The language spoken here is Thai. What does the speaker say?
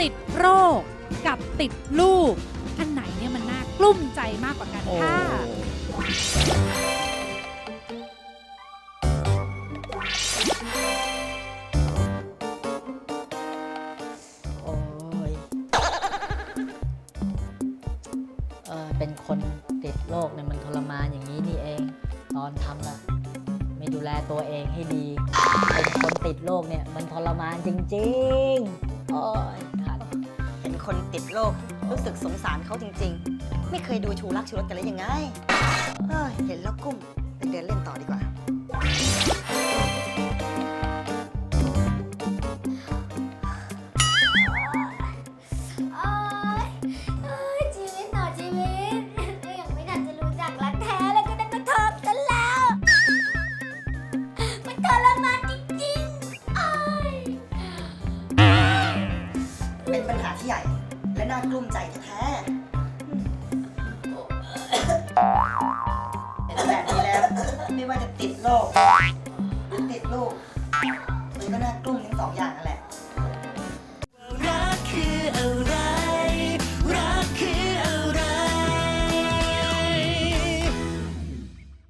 ติดโรค กับติดลูก อันไหนเนี่ยมันน่ากลุ้มใจมากกว่ากันค่ะโอ้ยเออเป็นคนติดโรคเนี่ยมันทรมานอย่างนี้นี่เอง ตอนทำอะไม่ดูแลตัวเองให้ดี เป็นคนติดโรคเนี่ยมันทรมานจริงๆโอ้ยขัดเห็น คนติดโรครู้สึกสงสารเขาจริงๆ ไม่เคยดูชูรักชูรสกันเลยยังไง เป็นปัญหาที่ใหญ่ และน่ากลุ้มใจแท้เป็นแบบนี้แล้ว ไม่ว่าจะติดโรคหรือติดลูกมันก็น่ากลุ้มทั้งสองอย่างอะไร